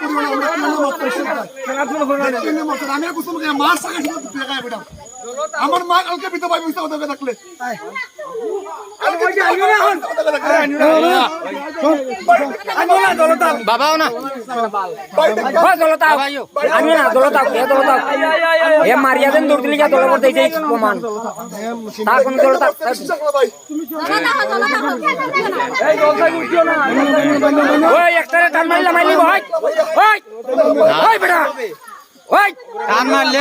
করি না। আমরা কেন মাপ করছি না। কেন মাপ করছি? আমি আর কিছু না মা আমার মা কালকে বিধবা ভাই মিথ্যা কথা থাকলে। বাবাও না। হয় দলতা আমি না দলতা মারিয়া দেন দৌড় দিলে গিয়া দল করতে এই প্রমাণ। তা কোন দলতা বিশ্বাস করো ভাই। ওই একটা টান মারলে মারলি ওই ওই ওই বেটা। ওই টান মারলে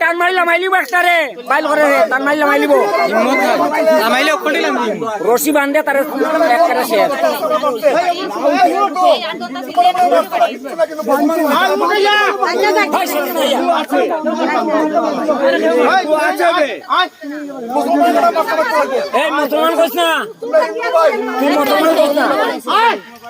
টান মারলে বাইল করে রে টান মারলে মাইলিব হিম্মত নাই। নামাইলে কল্টিলাম রশি বান্ধে তার এক করে শেষ এই মুসলমান না। তুই মুসলমান না।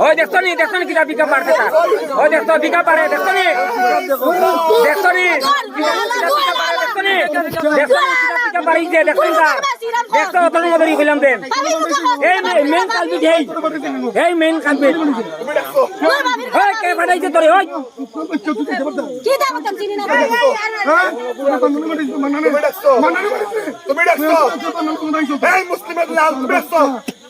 ওই দেখতো নি দেখতো নি কিটা পিকা পারতে ওই দেখতো পিকা পারে দেখতো নি? নি? নি? নি নি মেন মেন দেখছ? এই মুসলিমের লাল তুমি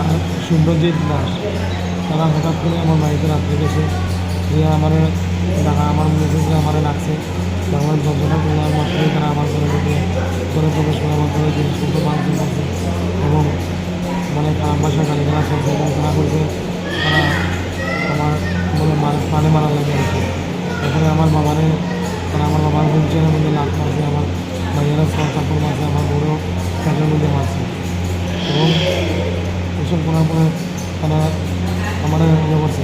আর শুভ্রজিৎ দাস, তারা হঠাৎ করে আমার বাড়িতে রাত্রে গেছে। যে আমার, ডাকা আমার মেসেজে আমার ডাকছে আমার দরজাটা খোলার মাত্রই তারা আমার ঘরে ঢুকে, ঘরে প্রবেশ করে আমার ঘরে জিনিসপত্র ভাঙচুর করছে এবং মানে খারাপ ভাষা গালিগালাজ করছে এবং তারা করছে তারা আমার মানে প্রাণে মারা লেগে তারপরে আমার বাবারে, তারা আমার বাবার হুইলচেয়ারের মধ্যে লাভ মারছে, আমার ভাইয়েরা কাপড় মারছে, আমার বড়ো প্যাটের মধ্যে মারছে। এবং এসব করার পরে তারা আমার ইয়ে করছে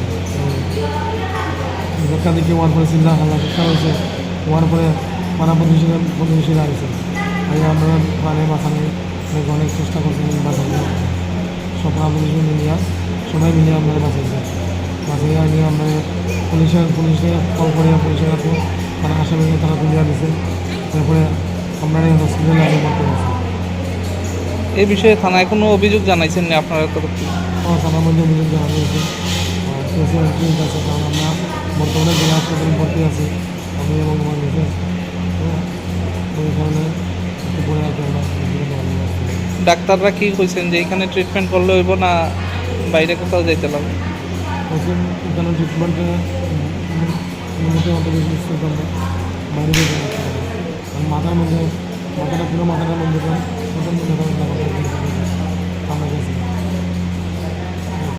দেখা দেখি হওয়ার পরে চিন্তা হাল্লা চেষ্টা হয়েছে হওয়ার পরে পাড়া প্রতিবেশী প্রতিবেশীরা আসছে তাই আমরা প্রাণে বাঁচানো অনেক চেষ্টা করছি বাঁচানো সব পাড়া প্রতিবেশী মিলিয়া, সবাই মিলিয়ে আমরা বাঁচাইছি। বাঁচাইয়া নিয়ে আমরা পুলিশে পুলিশে কল করে পুলিশের কাছে তারা আসামিকে তারা তুলিয়া দিছে। তারপরে আমরা হসপিটালে আগে করতে এই বিষয়ে থানায় কোনো অভিযোগ জানাইছেন না আপনারা তরফ থেকে আমার থানার মধ্যে অভিযোগ জানা হয়েছে ঠিক আছে কারণ আমরা বর্তমানে জেলা হাসপাতালে ভর্তি আছি আমি এবং আমার হ্যাঁ, ওই কারণে পরে আর আছি ডাক্তাররা কি কইছেন যে এখানে ট্রিটমেন্ট করলে হইব না বাইরে কোথাও যাইতে লাগবে এখানে ট্রিটমেন্টে বাইরে যেতে মাথার মধ্যে মাথাটা পুরো মাথাটার মধ্যে Burada burada burada. Tam da